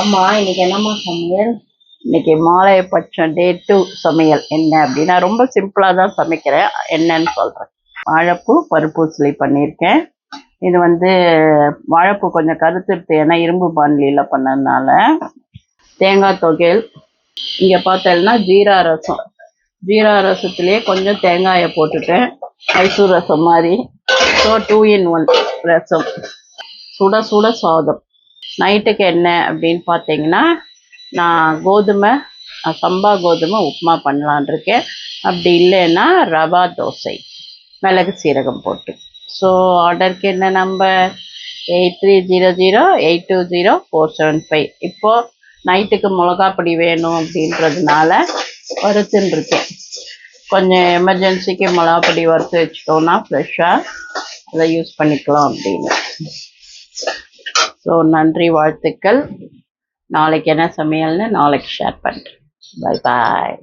அம்மா இன்னைக்கு என்னம்மா சமையல்? இன்னைக்கு மாலை பட்சம் டே டூ சமையல். என்ன அப்படின்னா ரொம்ப சிம்பிளாக தான் சமைக்கிறேன். என்னன்னு சொல்கிறேன் வாழைப்பூ பருப்பூசலி பண்ணியிருக்கேன். இது வந்து வாழைப்பூ கொஞ்சம் கருத்துருத்து ஏன்னா இரும்பு பாண்டியில் பண்ணதுனால. தேங்காய் தொகையல் இங்கே பார்த்தேன்னா ஜீரா ரசம். ஜீரா ரசத்துலேயே கொஞ்சம் தேங்காயை போட்டுட்டேன். மைசூர் ரசம் மாதிரி. So two in one rasam. சுட சுட சாதம். நைட்டுக்கு என்ன அப்படின்னு பார்த்தீங்கன்னா நான் கோதுமை சம்பா கோதுமை உப்புமா பண்ணலான் இருக்கேன். அப்படி இல்லைன்னா ரவா தோசை மிளகு சீரகம் போட்டு. ஸோ ஆர்டருக்கு என்ன number eight three zero zero eight two zero four seven five. இப்போது நைட்டுக்கு மிளகா பொடி வேணும் அப்படின்றதுனால வறுத்துன்னு இருக்கேன். கொஞ்சம் எமர்ஜென்சிக்கு மிளகா பொடி வறுத்து வச்சுட்டோன்னா ஃப்ரெஷ்ஷாக அதை யூஸ் பண்ணிக்கலாம் அப்படின்னு. ஸோ நன்றி வாழ்த்துக்கள். நாளைக்கு என்ன சமையல்னு நாளைக்கு ஷேர் பண்ணுறேன் பை பாய்